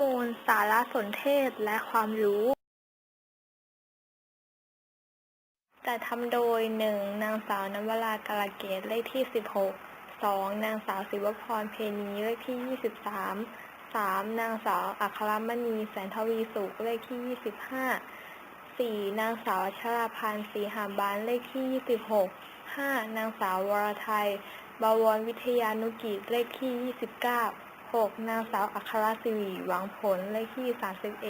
มูล สารสนเทศ และความรู้ จัดทำโดย 1. นางสาวนวรากาลเกตเลขที่ 16 2. นางสาวศิวพรเพนีเลขที่ 23 3. นางสาวอัครมณี แสนทวีสุขเลขที่ 25 4. นางสาวชราพันธ์ศรีหามบานเลขที่ 26 5. นางสาววรไทย บวรวิทยานุกิจเลขที่ 29 6. นางสาวอัครศิริหวังผลเลขที่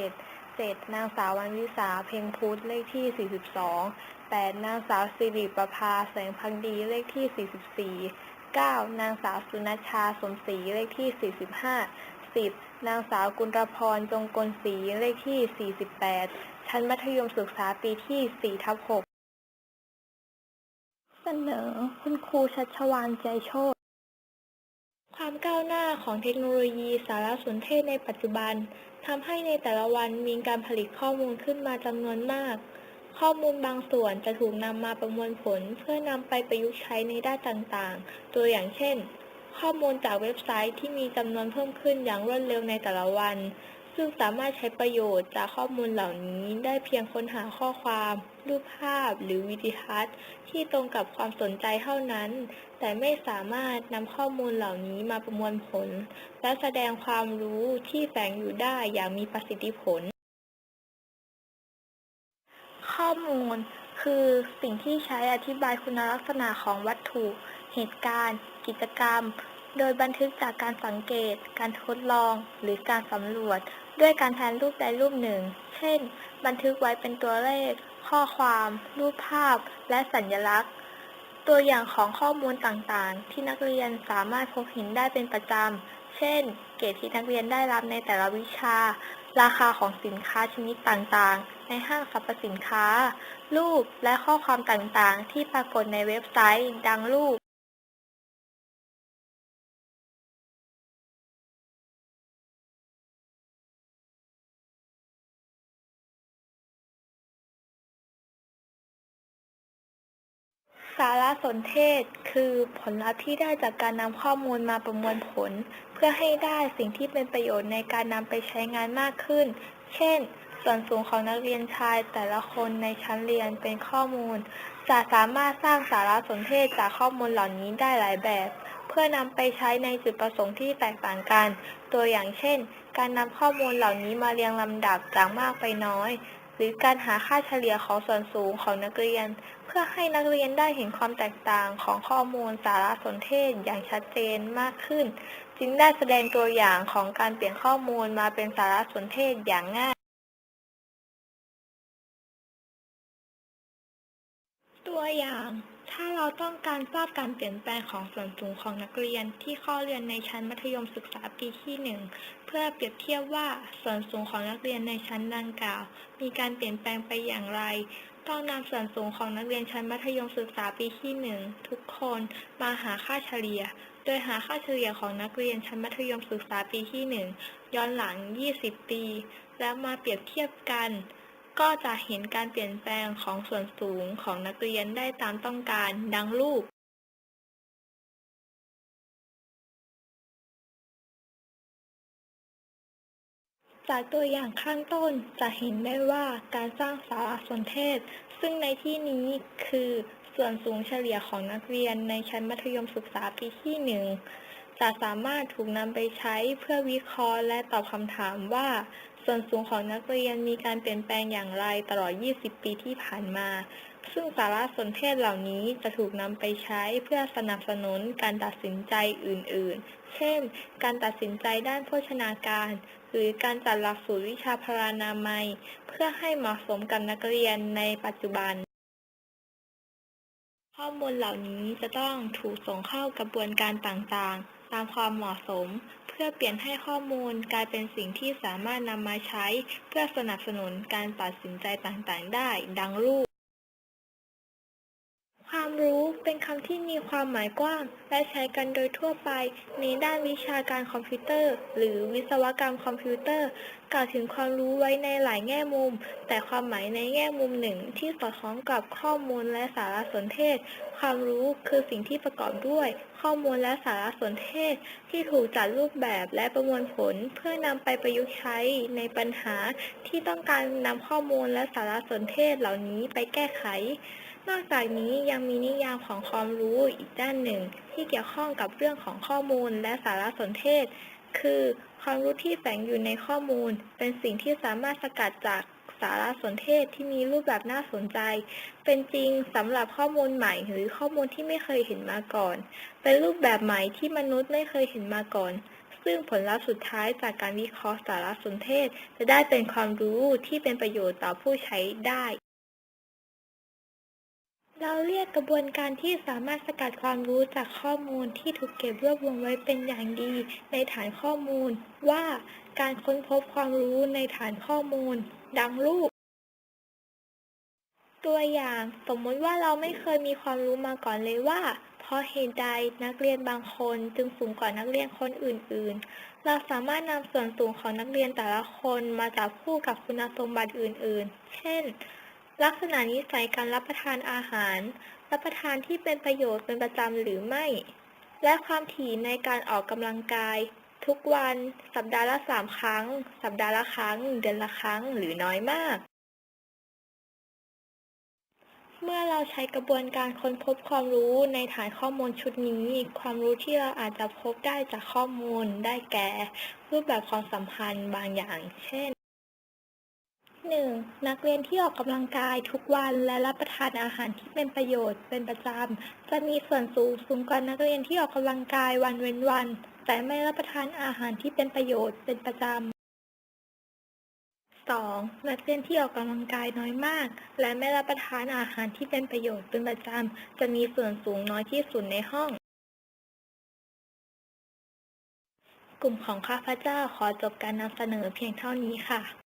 31 7. นางสาววันวิสาเพ็งพุทธเลขที่ 42 8. นางสาวสิริประภาแสงพักดีเลขที่ 44 9. นางสาวสุนัชชาสมศรีเลขที่ 45 10. นางสาวกุลรพรจงกลศรีเลขที่ 48 ชั้นมัธยมศึกษาปีที่ 4 ทับ 6 เสนอคุณครูชัชวานใจโชต ความก้าวหน้าของเทคโนโลยีสารสนเทศในปัจจุบันทำให้ในแต่ละวันมีการผลิตข้อมูลขึ้นมาจำนวนมาก ข้อมูลบางส่วนจะถูกนำมาประมวลผลเพื่อนำไปประยุกต์ใช้ในด้านต่างๆ ตัวอย่างเช่น ข้อมูลจากเว็บไซต์ที่มีจำนวนเพิ่มขึ้นอย่างรวดเร็วในแต่ละวัน ซึ่งสามารถใช้ประโยชน์จากข้อมูลเหล่านี้ได้เพียงค้นหาข้อความ รูปภาพ หรือวิดีทัศน์ ที่ตรงกับความสนใจเท่านั้น แต่ไม่สามารถนำข้อมูลเหล่านี้มาประมวลผล และแสดงความรู้ที่แฝงอยู่ได้อย่างมีประสิทธิผล ข้อมูลคือสิ่งที่ใช้อธิบายคุณลักษณะของวัตถุ เหตุการณ์ กิจกรรม โดยบันทึกจากการสังเกต การทดลอง หรือการสำรวจ ด้วยการแทนรูปใดรูปหนึ่ง เช่น บันทึกไว้เป็นตัวเลข ข้อความ รูปภาพ และสัญลักษณ์ ตัวอย่างของข้อมูลต่างๆ ที่นักเรียนสามารถพบเห็นได้เป็นประจำ เช่น เกรดที่นักเรียนได้รับในแต่ละวิชา ราคาของสินค้าชนิดต่างๆ ในห้างสรรพสินค้า รูปและข้อความต่างๆ ที่ปรากฏในเว็บไซต์ ดังรูป สารสนเทศคือผลลัพธ์ที่ได้จากการนำข้อมูลมาประมวลผล เพื่อให้ได้สิ่งที่เป็นประโยชน์ในการนำไปใช้งานมากขึ้น เช่น ส่วนสูงของนักเรียนชายแต่ละคนในชั้นเรียนเป็นข้อมูล จะสามารถสร้างสารสนเทศจากข้อมูลเหล่านี้ได้หลายแบบ เพื่อนำไปใช้ในจุดประสงค์ที่แตกต่างกัน ตัวอย่างเช่น การนำข้อมูลเหล่านี้มาเรียงลำดับจากมากไปน้อย หรือการหาค่าเฉลี่ยของส่วนสูงของนักเรียน เพื่อให้นักเรียนได้เห็นความแตกต่างของข้อมูลสารสนเทศอย่างชัดเจนมากขึ้น จึงได้แสดงตัวอย่างของการเปลี่ยนข้อมูลมาเป็นสารสนเทศอย่างง่าย ตัวอย่าง ถ้าเราต้องการทราบการเปลี่ยนแปลงของส่วนสูงของนักเรียนที่ข้าเรียนในชั้นมัธยมศึกษาปีที่ 1 เพื่อเปรียบเทียบว่าส่วนสูงของนักเรียนในชั้นดังกล่าว มีการเปลี่ยนแปลงไปอย่างไร ต้องนำส่วนสูงของนักเรียนชั้นมัธยมศึกษาปีที่ 1 ทุกคนมาหาค่าเฉลี่ย โดยหาค่าเฉลี่ยของนักเรียนชั้นมัธยมศึกษาปีที่ 1 ย้อนหลัง 20 ปี แล้วมาเปรียบเทียบกัน ก็จะเห็นการเปลี่ยนแปลงของส่วนสูงของนักเรียนได้ตามต้องการดังรูป จากตัวอย่างข้างต้นจะเห็นได้ว่าการสร้างสารสนเทศ ซึ่งในที่นี้คือส่วนสูงเฉลี่ยของนักเรียนในชั้นมัธยมศึกษาปีที่หนึ่งจะสามารถถูกนำไปใช้เพื่อวิเคราะห์และตอบคำถามว่า ส่วนสูงของนักเรียนมีการเปลี่ยนแปลงอย่างไรตลอด 20 ปีที่ผ่านมา ซึ่งสารสนเทศเหล่านี้จะถูกนำไปใช้เพื่อสนับสนุนการตัดสินใจอื่น ๆ เช่น การตัดสินใจด้านโภชนาการ หรือการจัดหลักสูตรวิชาพรานามัย เพื่อให้เหมาะสมกับนักเรียนในปัจจุบัน มูลเหล่านี้จะต้องถูกส่งเข้ากระบวนการต่างๆ ตามความเหมาะสม เพื่อเปลี่ยนให้ข้อมูลกลายเป็นสิ่งที่สามารถนำมาใช้ เพื่อสนับสนุนการตัดสินใจต่างๆ ได้ ดังรูป ความรู้เป็นคำที่มีความหมายกว้าง และใช้กันโดยทั่วไป ในด้านวิชาการคอมพิวเตอร์ หรือวิศวกรรมคอมพิวเตอร์กล่าวถึงความรู้ไว้ในหลายแง่มุม แต่ความหมายในแง่มุมหนึ่งที่สอดคล้องกับข้อมูลและสารสนเทศ ความรู้คือสิ่งที่ประกอบด้วย ข้อมูลและสารสนเทศ ที่ถูกจัดรูปแบบและประมวลผล เพื่อนำไปประยุกต์ใช้ในปัญหาที่ต้องการนำข้อมูลและสารสนเทศเหล่านี้ไปแก้ไข นอกจากนี้ยังมีนิยามของความรู้อีกด้านหนึ่ง ที่เกี่ยวข้องกับเรื่องของข้อมูลและสารสนเทศ คือ ความรู้ที่แฝงอยู่ในข้อมูล เป็นสิ่งที่สามารถสกัดจากสารสนเทศที่มีรูปแบบน่าสนใจ เป็นจริงสำหรับข้อมูลใหม่หรือข้อมูลที่ไม่เคยเห็นมาก่อน เป็นรูปแบบใหม่ที่มนุษย์ไม่เคยเห็นมาก่อน ซึ่งผลลัพธ์สุดท้ายจากการวิเคราะห์สารสนเทศ จะได้เป็นความรู้ที่เป็นประโยชน์ต่อผู้ใช้ได้ เราเรียกกระบวนการที่สามารถสกัดความรู้จากข้อมูลที่ถูกเก็บรวบรวมไว้เป็นอย่างดี ในฐานข้อมูล ว่าการค้นพบความรู้ในฐานข้อมูล ดังรูป ตัวอย่างสมมติว่าเราไม่เคยมีความรู้มาก่อนเลยว่า เพราะเหตุใดนักเรียนบางคนจึงสูงกว่านักเรียนคนอื่น ๆ เราสามารถนำส่วนสูงของนักเรียนแต่ละคนมาจับคู่กับคุณสมบัติอื่น ๆ เช่น ลักษณะนิสัยการรับประทานอาหาร รับประทานที่เป็นประโยชน์เป็นประจำหรือไม่ และความถี่ในการออกกำลังกาย ทุกวัน สัปดาห์ละสามครั้ง สัปดาห์ละครั้ง เดือนละครั้ง หรือน้อยมาก เมื่อเราใช้กระบวนการค้นพบความรู้ในฐานข้อมูลชุดนี้ ความรู้ที่เราอาจจะพบได้จากข้อมูลได้แก่ รูปแบบความสัมพันธ์บางอย่าง เช่น 1. นักเรียนที่ออกกำลังกายทุกวันและรับประทานอาหารที่เป็นประโยชน์เป็นประจำ จะมีส่วนสูงสูงกว่านักเรียนที่ออกกำลังกายวันเว้นวัน แต่ไม่รับประทานอาหารที่เป็นประโยชน์เป็นประจำ 2. นักเรียนที่ออกกำลังกายน้อยมาก และไม่รับประทานอาหารที่เป็นประโยชน์เป็นประจำ จะมีส่วนสูงน้อยที่สุดในห้อง กลุ่มของข้าพเจ้าขอจบการนำเสนอเพียงเท่านี้ค่ะ